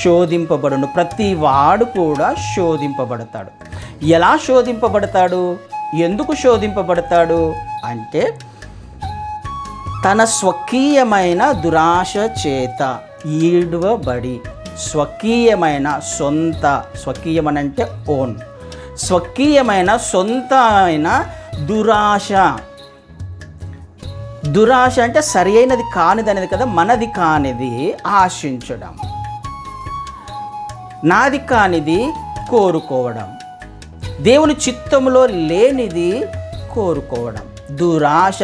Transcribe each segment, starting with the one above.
శోధింపబడును. ప్రతి వాడు కూడా శోధింపబడతాడు. ఎలా శోధింపబడతాడు? ఎందుకు శోధింపబడతాడు? అంటే తన స్వకీయమైన దురాశ చేత ఈడవబడి స్వకీయమైన సొంత స్వకీయమనంటే ఓన్. స్వకీయమైన సొంత అయిన దురాశ. దురాశ అంటే సరి అయినది కానిది అనేది కదా మనది కానిది ఆశించడం. నాది కానిది కోరుకోవడం. దేవుని చిత్తంలో లేనిది కోరుకోవడం. దురాశ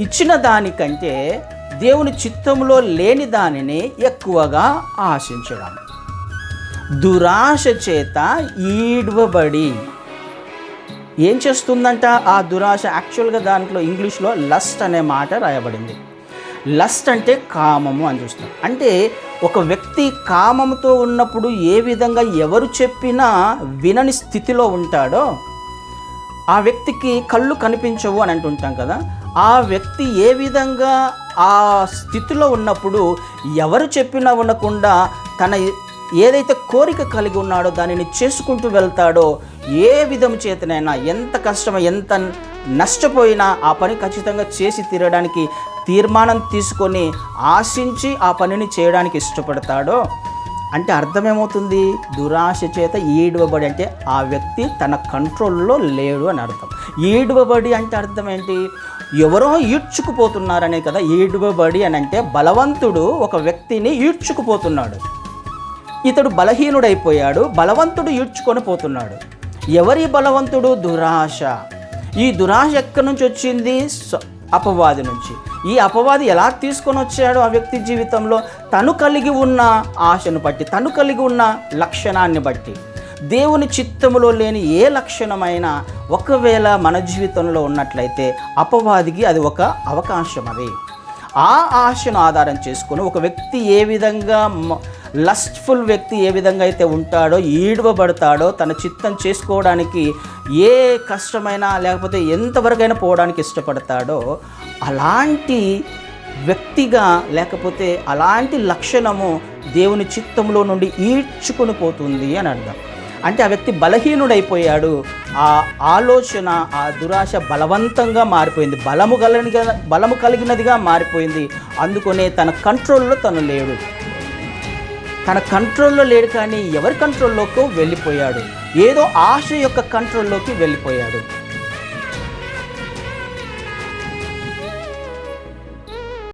ఇచ్చిన దానికంటే దేవుని చిత్తంలో లేని దానిని ఎక్కువగా ఆశించడం. దురాశ చేత ఈడ్వబడి. ఏం చేస్తుందంట ఆ దురాశ? యాక్చువల్గా దాంట్లో ఇంగ్లీష్లో లస్ట్ అనే మాట రాయబడింది. లస్ట్ అంటే కామము అని చూస్తాం. అంటే ఒక వ్యక్తి కామముతో ఉన్నప్పుడు ఏ విధంగా ఎవరు చెప్పినా వినని స్థితిలో ఉంటాడో ఆ వ్యక్తికి కళ్ళు కనిపించవు అని అంటుంటాం కదా. ఆ వ్యక్తి ఏ విధంగా ఆ స్థితిలో ఉన్నప్పుడు ఎవరు చెప్పినా ఉండకుండా తన ఏదైతే కోరిక కలిగి ఉన్నాడో దానిని చేసుకుంటూ వెళ్తాడో ఏ విధం చేతనైనా ఎంత కష్టం ఎంత నష్టపోయినా ఆ పని ఖచ్చితంగా చేసి తీరడానికి తీర్మానం తీసుకొని ఆశించి ఆ పనిని చేయడానికి ఇష్టపడతాడో? అంటే అర్థమేమవుతుంది? దురాశ చేత ఈడవబడి అంటే ఆ వ్యక్తి తన కంట్రోల్లో లేడు అని అర్థం. ఈడవబడి అంటే అర్థం ఏంటి? ఎవరో ఈడ్చుకుపోతున్నారనే కదా ఈడవబడి అని అంటే బలవంతుడు ఒక వ్యక్తిని ఈడ్చుకుపోతున్నాడు. ఇతడు బలహీనుడైపోయాడు బలవంతుడు ఈడ్చుకొని పోతున్నాడు. ఎవరి బలవంతుడు? దురాశ. ఈ దురాశ ఎక్కడి నుంచి వచ్చింది? అపవాది నుంచి. ఈ అపవాది ఎలా తీసుకొని వచ్చాడో ఆ వ్యక్తి జీవితంలో తను కలిగి ఉన్న ఆశను బట్టి తను కలిగి ఉన్న లక్షణాన్ని బట్టి. దేవుని చిత్తములో లేని ఏ లక్షణమైనా ఒకవేళ మన జీవితంలో ఉన్నట్లయితే అపవాదికి అది ఒక అవకాశం అది. ఆ ఆశను ఆధారం చేసుకొని ఒక వ్యక్తి ఏ విధంగా లస్ట్ఫుల్ వ్యక్తి ఏ విధంగా అయితే ఉంటాడో ఈడవబడతాడో తన చిత్తం చేసుకోవడానికి ఏ కష్టమైనా లేకపోతే ఎంతవరకైనా పోవడానికి ఇష్టపడతాడో అలాంటి వ్యక్తిగా లేకపోతే అలాంటి లక్షణము దేవుని చిత్తంలో నుండి ఈడ్చుకొని పోతుంది అని అర్థం. అంటే ఆ వ్యక్తి బలహీనుడైపోయాడు. ఆ ఆలోచన ఆ దురాశ బలవంతంగా మారిపోయింది. బలము కలిగిన బలము కలిగినదిగా మారిపోయింది. అందుకనే తన కంట్రోల్లో తను లేడు. తన కంట్రోల్లో లేడు కానీ ఎవరి కంట్రోల్లోకో వెళ్ళిపోయాడు. ఏదో ఆశ యొక్క కంట్రోల్లోకి వెళ్ళిపోయాడు.